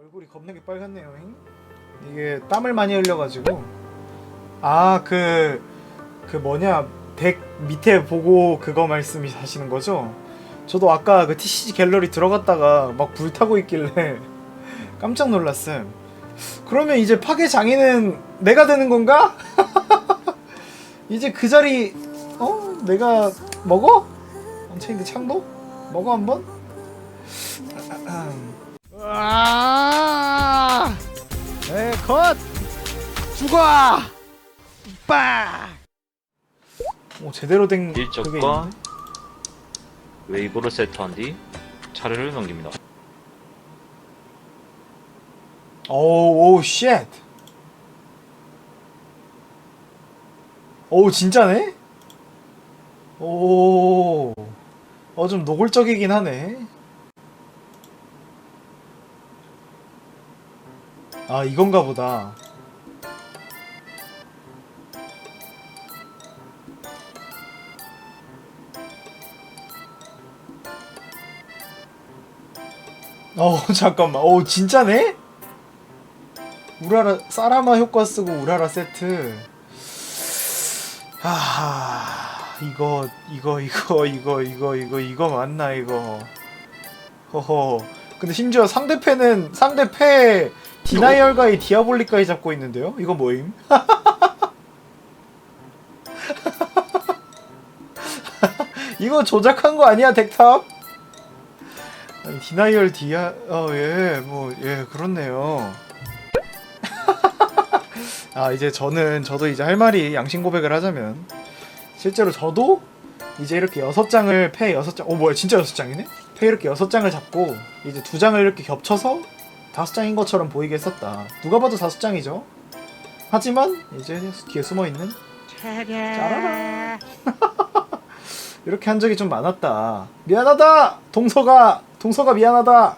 얼굴이 겁나게 빨갛네요. 잉? 이게 땀을 많이 흘려가지고 아그그 뭐냐 덱 밑에 보고 그거 말씀하시는 거죠? 저도 아까 그 TCG 갤러리 들어갔다가 막 불타고 있길래 깜짝 놀랐음. 그러면 이제 파괴 장애는 내가 되는 건가? 이제 그 자리 어 내가 먹어? 언체인드 창도 먹어 한번? 아, 네, 컷! 죽어! 빠! 오, 제대로 된 그게 일적과? 웨이브를 세트한 뒤 차례를 넘깁니다. 오우, 오우, 쉣! 오우, 진짜네? 오, 어, 좀 노골적이긴 하네. 아, 이건가 보다. 어, 잠깐만. 오, 진짜네? 우라라, 사라마 효과 쓰고 우라라 세트. 아, 이거, 이거, 이거, 이거, 이거, 이거, 이거 맞나, 이거. 허허. 근데 심지어 상대패는, 상대패, 디나이얼과의 디아볼리까지 잡고 있는데요? 이거 뭐임? 이거 조작한 거 아니야, 덱탑? 디나이얼 디아, 어, 예, 뭐, 예, 그렇네요. 아, 이제 저는, 저도 이제 할 말이 양심 고백을 하자면, 실제로 저도 이제 이렇게 여섯 장을 패 여섯 장, 어, 뭐야, 진짜 여섯 장이네? 패 이렇게 여섯 장을 잡고, 이제 두 장을 이렇게 겹쳐서 다섯 장인 것처럼 보이게 했었다. 누가 봐도 다섯 장이죠? 하지만, 이제 뒤에 숨어 있는, 짜라라. 이렇게 한 적이 좀 많았다. 미안하다! 동서가! 동서가 미안하다!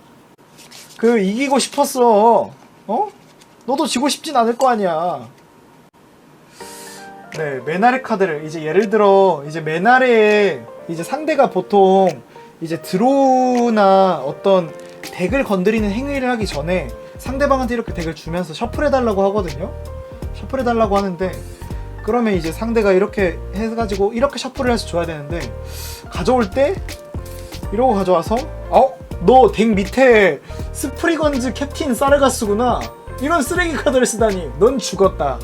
그, 이기고 싶었어. 어? 너도 지고 싶진 않을 거 아니야. 네, 메나레 카드를, 이제 예를 들어, 이제 메나레에, 이제 상대가 보통, 이제 드로우나 어떤 덱을 건드리는 행위를 하기 전에 상대방한테 이렇게 덱을 주면서 셔플해달라고 하거든요? 셔플해달라고 하는데, 그러면 이제 상대가 이렇게 해가지고 이렇게 셔플을 해서 줘야 되는데 가져올 때 이러고 가져와서 어? 너 덱 밑에 스프리건즈 캡틴 사르가스구나 이런 쓰레기 카드를 쓰다니 넌 죽었다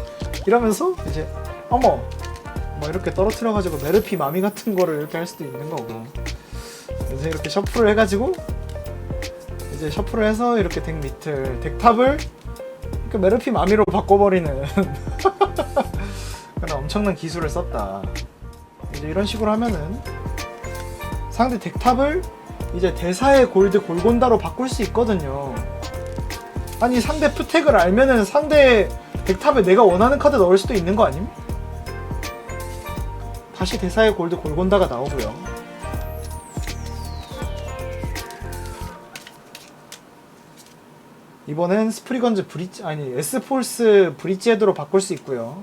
이러면서 이제 어머 뭐 이렇게 떨어뜨려가지고 메르피 마미 같은 거를 이렇게 할 수도 있는 거고 그래서 이렇게 셔플을 해가지고 이제 셔플을 해서 이렇게 덱 밑을 덱탑을 이렇게 메르피 마미로 바꿔버리는 그런 엄청난 기술을 썼다. 이제 이런 식으로 하면은 상대 덱탑을 이제 대사의 골드 골곤다로 바꿀 수 있거든요. 아니 상대 푸텍을 알면은 상대 덱탑에 내가 원하는 카드 넣을 수도 있는 거 아님? 다시 대사의 골드 골곤다가 나오고요. 이번엔 스프리건즈 브리지 아니 에스폴스 브리지 헤드로 바꿀 수 있고요.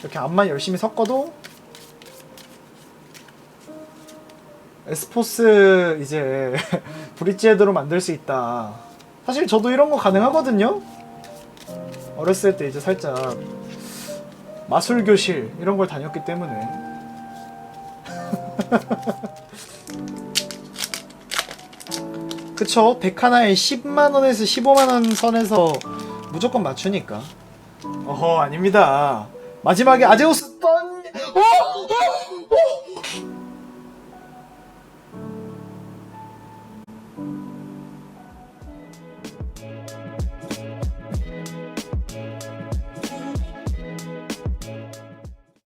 이렇게 앞만 열심히 섞어도 에스포스 이제 브릿지 헤드로 만들 수 있다. 사실 저도 이런 거 가능하거든요. 어렸을 때 이제 살짝 마술 교실 이런 걸 다녔기 때문에 그쵸? 100 하나에 10만 원에서 15만 원 선에서 무조건 맞추니까. 어허 아닙니다. 마지막에 아제우스 던.